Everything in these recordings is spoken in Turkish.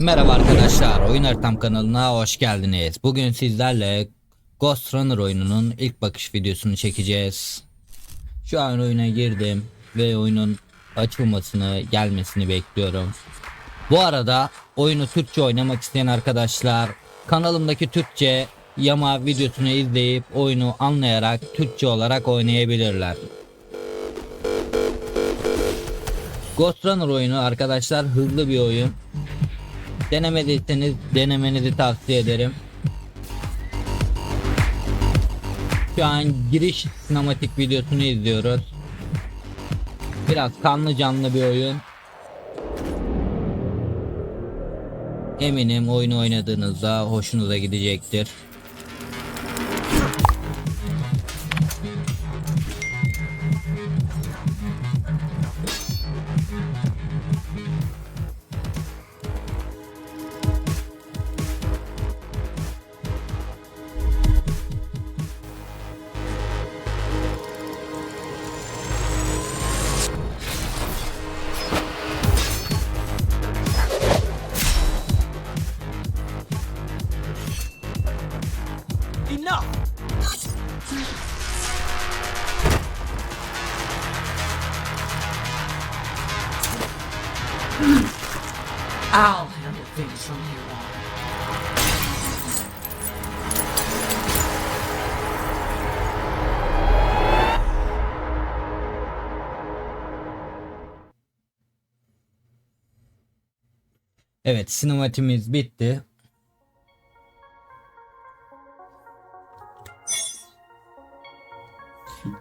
Merhaba arkadaşlar, Oyun Haritam kanalına hoş geldiniz. Bugün sizlerle Ghost Runner oyununun ilk bakış videosunu çekeceğiz. Şu an oyuna girdim ve oyunun açılmasını, gelmesini bekliyorum. Bu arada oyunu Türkçe oynamak isteyen arkadaşlar kanalımdaki Türkçe yama videosunu izleyip oyunu anlayarak Türkçe olarak oynayabilirler. Ghost Runner oyunu arkadaşlar hızlı bir oyun. Denemediyseniz denemenizi tavsiye ederim. Şu an giriş sinematik videosunu izliyoruz. Biraz kanlı canlı bir oyun. Eminim oyunu oynadığınızda hoşunuza gidecektir. Evet sinematimiz bitti.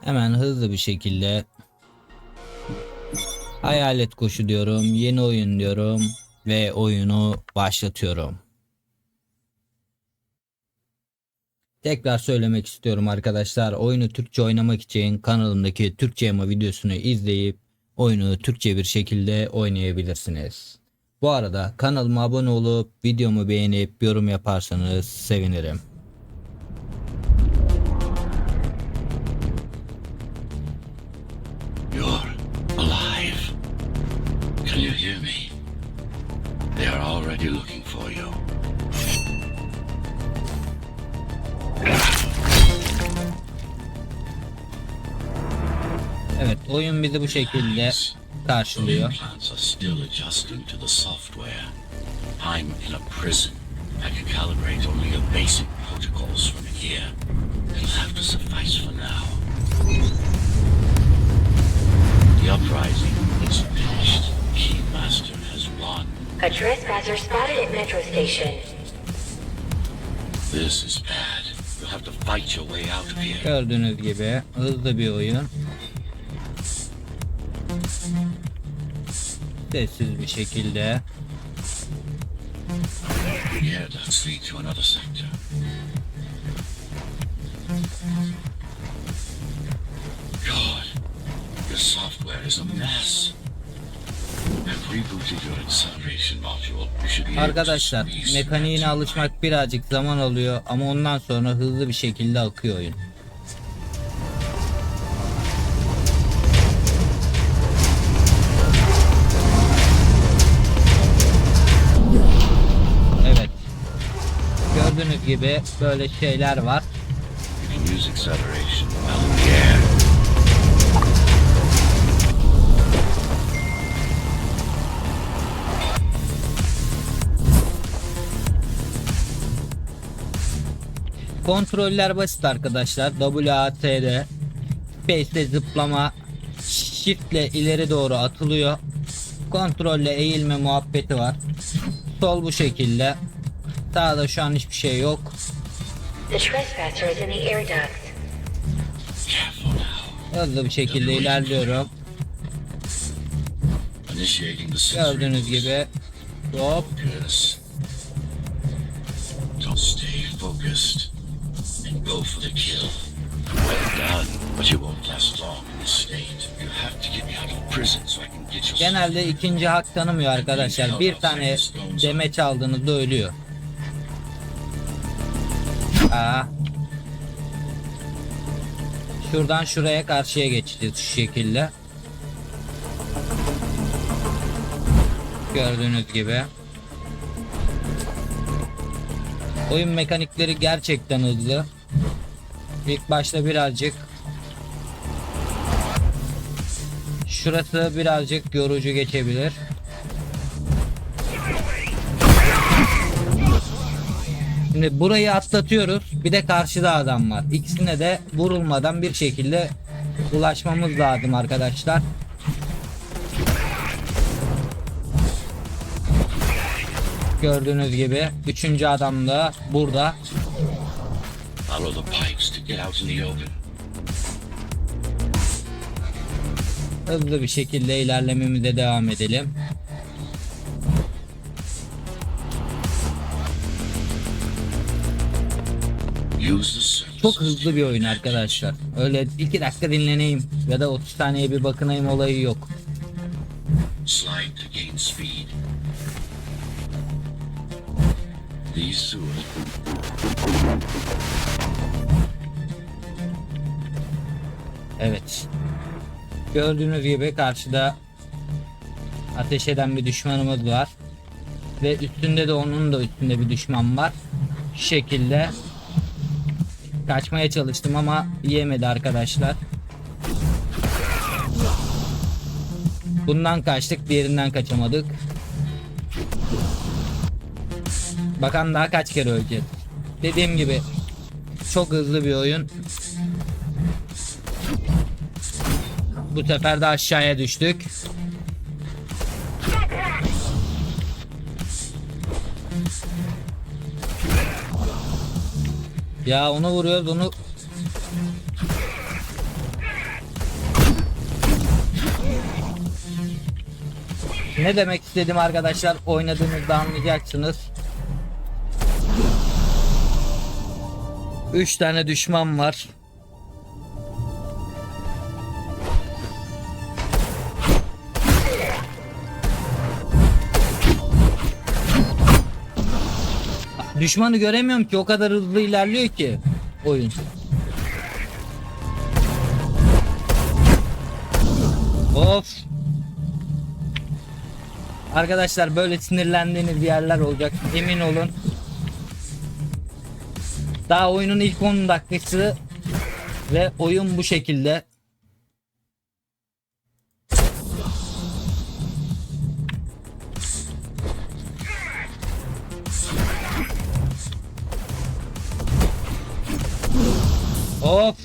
Hemen hızlı bir şekilde Hayalet koşu diyorum, yeni oyun diyorum ve oyunu başlatıyorum. Tekrar söylemek istiyorum arkadaşlar. Oyunu Türkçe oynamak için kanalımdaki Türkçe yama videosunu izleyip oyunu Türkçe bir şekilde oynayabilirsiniz. Bu arada kanalıma abone olup videomu beğenip yorum yaparsanız sevinirim. You're alive. Can you hear me? They are already looking for you. Evet oyun bizi bu şekilde karşılıyor. implants are still adjusting to the software. I'm in a prison. I can calibrate only your basic protocols from here. It'll have to suffice for now. The uprising is finished. Keymaster has won. A trespasser spotted at Metro Station. This is bad. You'll have to fight your way out of here. Gördüğünüz gibi hızlı bir oyun. Sessiz bir şekilde. Arkadaşlar mekaniğine alışmak birazcık zaman alıyor ama ondan sonra hızlı bir şekilde akıyor oyun. Gibi böyle şeyler var. Kontroller basit arkadaşlar. WASD Space'le zıplama Shift'le ileri doğru atılıyor. Kontrolle eğilme muhabbeti var. Sol bu şekilde. Sağda şu an hiçbir şey yok. Hızlı bir şekilde ilerliyorum. Gördüğünüz gibi hop genelde ikinci hak tanımıyor arkadaşlar. Bir tane demeç aldığınızda ölüyor. Aa. Şuradan şuraya karşıya geçeceğiz şu şekilde. Gördüğünüz gibi. Oyun mekanikleri gerçekten hızlı. İlk başta birazcık Şurası birazcık yorucu geçebilir. Şimdi burayı atlatıyoruz. Bir de karşıda adam var. İkisine de vurulmadan bir şekilde ulaşmamız lazım arkadaşlar. Gördüğünüz gibi üçüncü adam da burada. Hızlı bir şekilde ilerlememize devam edelim. Çok hızlı bir oyun arkadaşlar. Öyle 2 dakika dinleneyim ya da 30 saniye bir bakınayım olayı yok. Evet. Gördüğünüz gibi karşıda ateş eden bir düşmanımız var. Ve üstünde de onun da üstünde bir düşman var. Şu şekilde kaçmaya çalıştım ama yemedi arkadaşlar. Bundan kaçtık, diğerinden kaçamadık. Bakan daha kaç kere öleceğiz. Dediğim gibi çok hızlı bir oyun. Bu sefer de aşağıya düştük. Ya onu vuruyoruz onu Ne demek istedim arkadaşlar oynadığınızda anlayacaksınız. 3 tane düşman var. Düşmanı göremiyorum ki o kadar hızlı ilerliyor ki oyun. Of. Arkadaşlar böyle sinirlendiğiniz yerler olacak emin olun. Daha oyunun ilk 10 dakikası ve oyun bu şekilde. Of.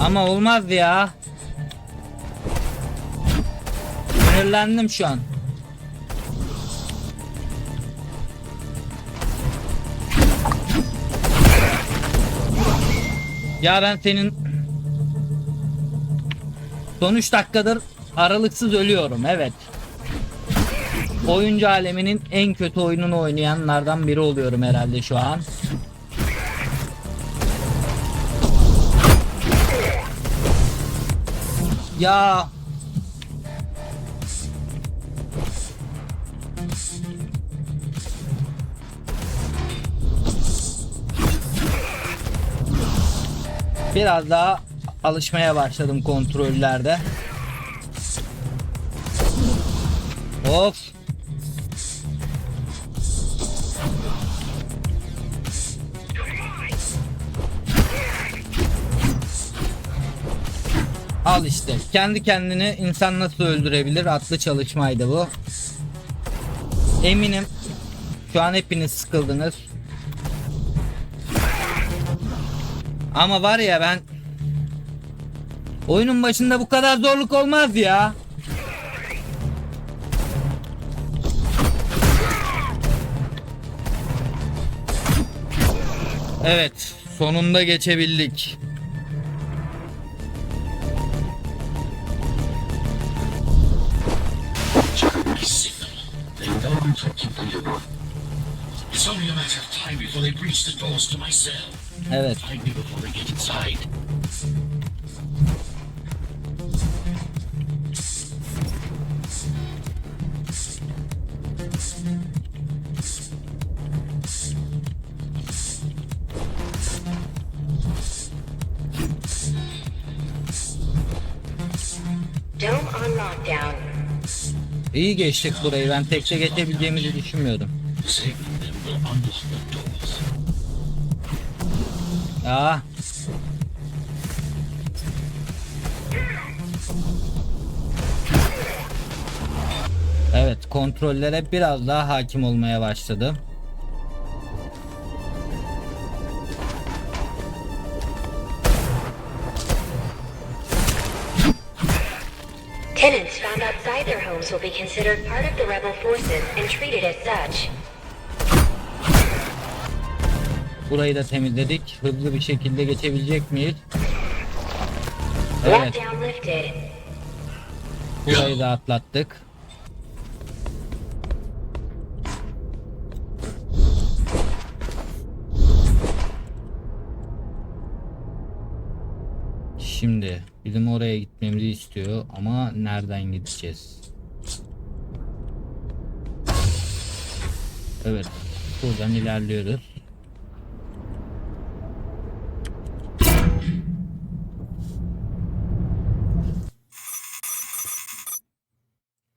Ama olmaz ya. Sinirlendim şu an. Ya ben senin son 3 dakikadır aralıksız ölüyorum evet. Oyuncu aleminin en kötü oyununu oynayanlardan biri oluyorum herhalde şu an. Ya Biraz daha alışmaya başladım kontrollerde. Of. Al işte. Kendi kendini insan nasıl öldürebilir adlı çalışmaydı bu. Eminim şu an hepiniz sıkıldınız. Ama var ya ben oyunun başında bu kadar zorluk olmaz ya. Evet, sonunda geçebildik. Evet. İyi geçtik burayı. Ben tekçe geçebileceğimizi düşünmüyordum. Aa. Evet, kontrollere biraz daha hakim olmaya başladım. Tenants found outside their homes will be considered part of the rebel forces and treated as such. Burayı da temizledik. Hızlı bir şekilde geçebilecek miyiz? Evet, burayı da atlattık. Şimdi bizim oraya gitmemizi istiyor ama nereden gideceğiz? Evet, buradan ilerliyoruz.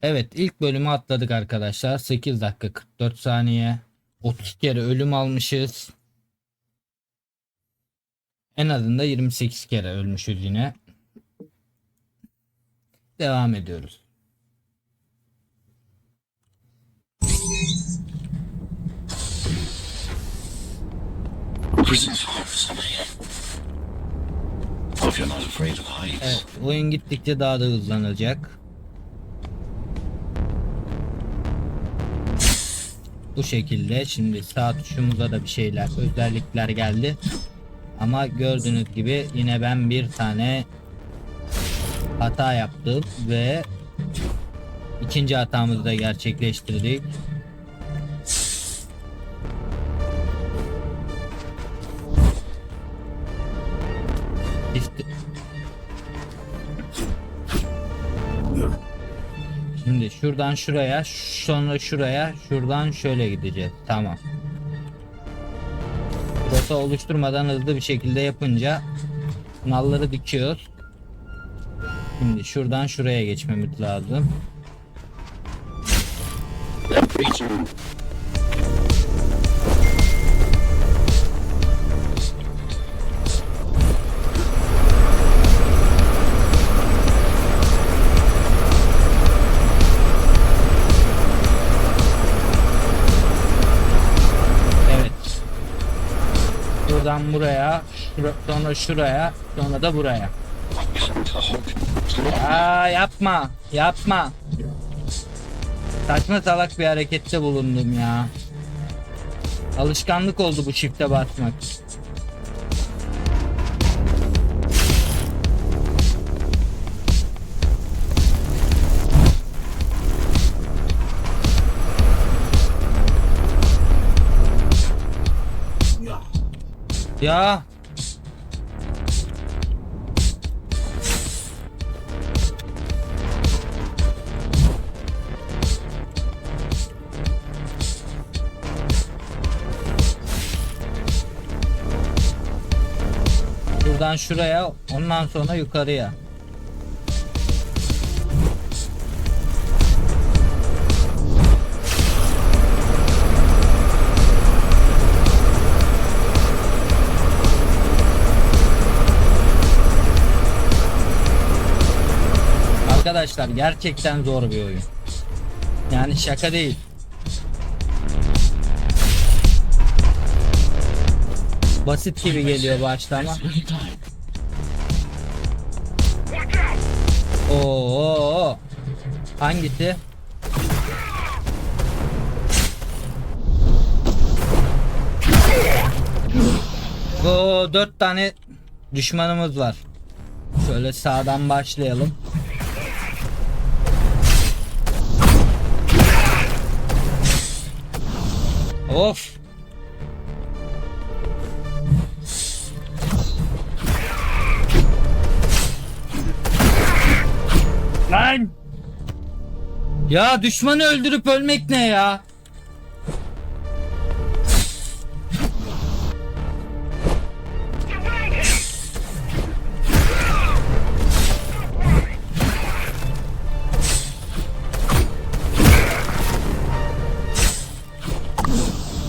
Evet ilk bölümü atladık arkadaşlar. 8 dakika 44 saniye. 30 kere ölüm almışız. En azında 28 kere ölmüşüz yine. Devam ediyoruz. Evet, oyun gittikçe daha da hızlanacak. Bu şekilde şimdi sağ tuşumuza da bir şeyler özellikler geldi. Ama gördüğünüz gibi yine ben bir tane hata yaptım ve ikinci hatamızı da gerçekleştirdik. İşte- Şimdi şuradan şuraya, sonra şuraya, şuradan şöyle gideceğiz. Tamam. Rota oluşturmadan hızlı bir şekilde yapınca nalları dikiyoruz. Şimdi şuradan şuraya geçmemiz lazım. Buraya, şura- sonra şuraya, sonra da buraya. Aa yapma, yapma. Saçma salak bir harekette bulundum ya. Alışkanlık oldu bu çifte basmak. Ya Şuradan şuraya, ondan sonra yukarıya. Arkadaşlar gerçekten zor bir oyun. Yani şaka değil. Basit gibi geliyor başta ama. Oo. Hangisi? Oo, dört tane düşmanımız var. Şöyle sağdan başlayalım. Of. Lan! Ya düşmanı öldürüp ölmek ne ya?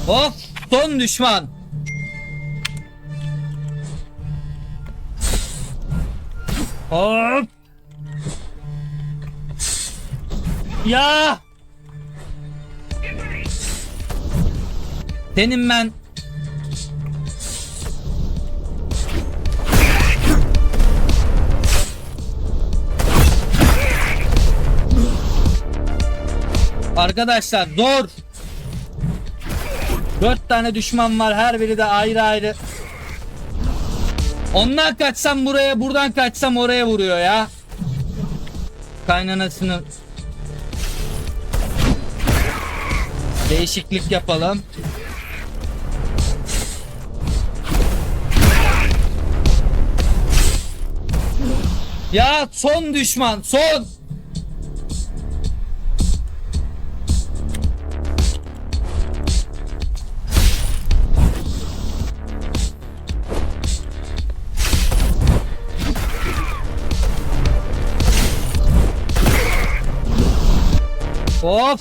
Of son düşman. Hop. Ya. Senin ben Arkadaşlar zor. Dört tane düşman var her biri de ayrı ayrı. Ondan kaçsam buraya buradan kaçsam oraya vuruyor ya. Kaynanasını Değişiklik yapalım. Ya son düşman son. Of.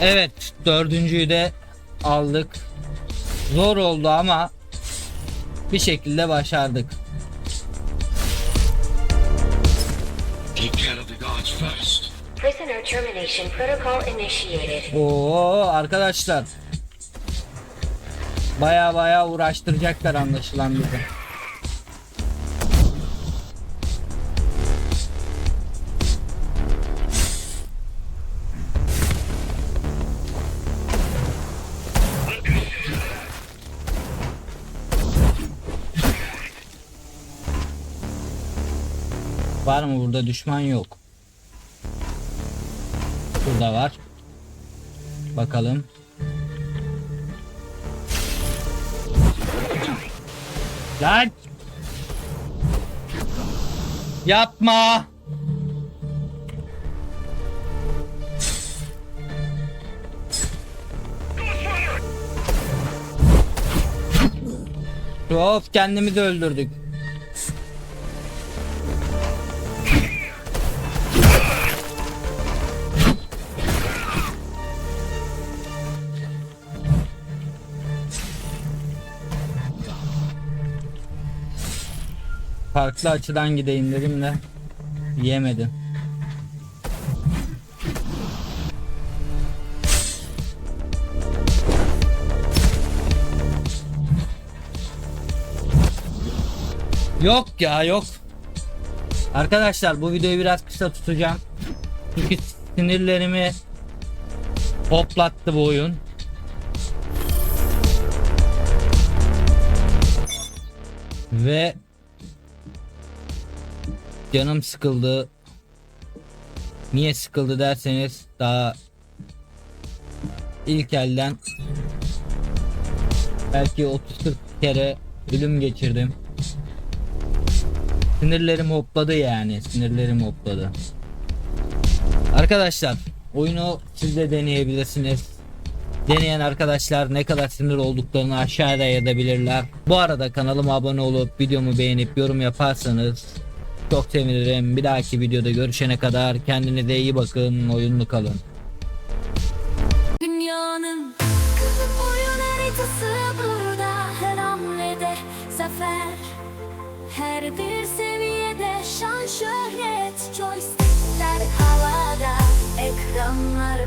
Evet dördüncüyü de aldık. Zor oldu ama bir şekilde başardık. Take Prisoner termination protocol initiated. Oo arkadaşlar. Baya baya uğraştıracaklar anlaşılan bizi. Var mı burada düşman yok. Burada var. Bakalım. Lan! Yapma! Of kendimizi öldürdük. Farklı açıdan gideyim dedim de yiyemedim. Yok ya yok. Arkadaşlar bu videoyu biraz kısa tutacağım. Çünkü sinirlerimi hoplattı bu oyun. Ve canım sıkıldı. Niye sıkıldı derseniz daha ilk elden belki 30-40 kere ölüm geçirdim. Sinirlerim hopladı yani. Sinirlerim hopladı. Arkadaşlar oyunu siz de deneyebilirsiniz. Deneyen arkadaşlar ne kadar sinir olduklarını aşağıda yazabilirler. Bu arada kanalıma abone olup videomu beğenip yorum yaparsanız çok sevinirim. Bir dahaki videoda görüşene kadar kendinize iyi bakın. Oyunlu kalın. Dünyanın oyun haritası burada her hamlede zafer Her bir seviyede şan şöhret Joystickler havada ekranlar